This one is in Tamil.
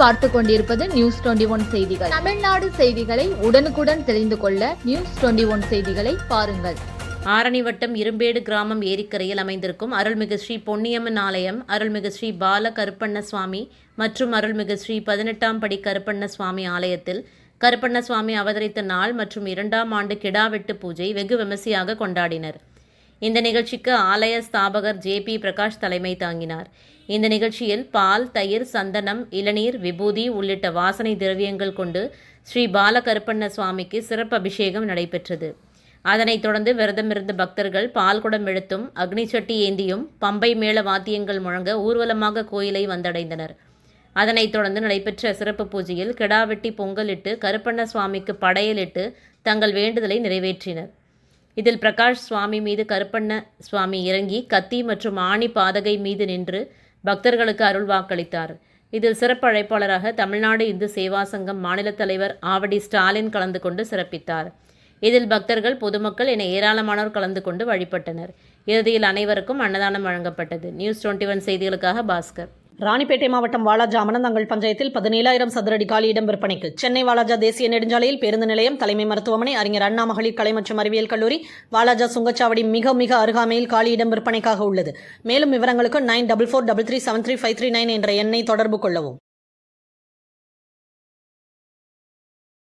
பார்த்து கொண்டிருப்பது நியூஸ் டுவெண்டி ஒன் செய்திகள். தமிழ்நாடு செய்திகளை உடனுக்குடன் தெரிந்து கொள்ள நியூஸ் டுவெண்டி ஒன் செய்திகளை பாருங்கள். ஆரணி வட்டம் இரும்பேடு கிராமம் ஏரிக்கரையில் அமைந்திருக்கும் அருள்மிகு ஸ்ரீ பொன்னியம்மன் ஆலயம் அருள்மிகு ஸ்ரீ பால கருப்பண்ண சுவாமி மற்றும் அருள்மிகு ஸ்ரீ பதினெட்டாம் படி கருப்பண்ண சுவாமி ஆலயத்தில் கருப்பண்ண சுவாமி அவதரித்த நாள் மற்றும் இரண்டாம் ஆண்டு கிடாவெட்டு பூஜை வெகு விமர்சையாக கொண்டாடினர். இந்த நிகழ்ச்சிக்கு ஆலய ஸ்தாபகர் ஜே பி பிரகாஷ் தலைமை தாங்கினார். இந்த நிகழ்ச்சியில் பால் தயிர் சந்தனம் இளநீர் விபூதி உள்ளிட்ட வாசனை திரவியங்கள் கொண்டு ஸ்ரீ பாலகருப்பண்ண சுவாமிக்கு சிறப்பு அபிஷேகம் நடைபெற்றது. அதனைத் தொடர்ந்து விரதமிருந்த பக்தர்கள் பால்குடம் எடுத்தும் அக்னி சட்டி ஏந்தியும் பம்பை மேள வாத்தியங்கள் முழங்க ஊர்வலமாக கோயிலை வந்தடைந்தனர். அதனைத் தொடர்ந்து நடைபெற்ற சிறப்பு பூஜையில் கிடாவெட்டி பொங்கலிட்டு கருப்பண்ண சுவாமிக்கு படையலிட்டு தங்கள் வேண்டுதலை நிறைவேற்றினர். இதில் பிரகாஷ் சுவாமி மீது கருப்பண்ண சுவாமி இறங்கி கத்தி மற்றும் ஆணி பாதகை மீது நின்று பக்தர்களுக்கு அருள் வாக்களித்தார். இதில் சிறப்பு அழைப்பாளராக தமிழ்நாடு இந்து சேவா சங்கம் மாநில தலைவர் ஆவடி ஸ்டாலின் கலந்து கொண்டு சிறப்பித்தார். இதில் பக்தர்கள் பொதுமக்கள் என ஏராளமானோர் கலந்து கொண்டு வழிபட்டனர். இறுதியில் அனைவருக்கும் அன்னதானம் வழங்கப்பட்டது. நியூஸ் டுவெண்ட்டி ஒன் செய்திகளுக்காக பாஸ்கர். ராணிப்பேட்டை மாவட்டம் வாலாஜா அமனந்தங்கள் பஞ்சாயத்தில் பதினேழாயிரம் சதுரடி காலி இடம் விற்பனைக்கு. சென்னை வாலாஜா தேசிய நெடுஞ்சாலையில் பேருந்து நிலையம் தலைமை மருத்துவமனை அறிஞர் அண்ணா மகளிர் கலை மற்றும் அறிவியல் கல்லூரி வாலாஜா சுங்கச்சாவடி மிக மிக அருகாமையில் காலி இடம் விற்பனைக்காக உள்ளது. மேலும் விவரங்களுக்கு nine double four double three seven three five three nine என்ற எண்ணை தொடர்பு கொள்ளவும்.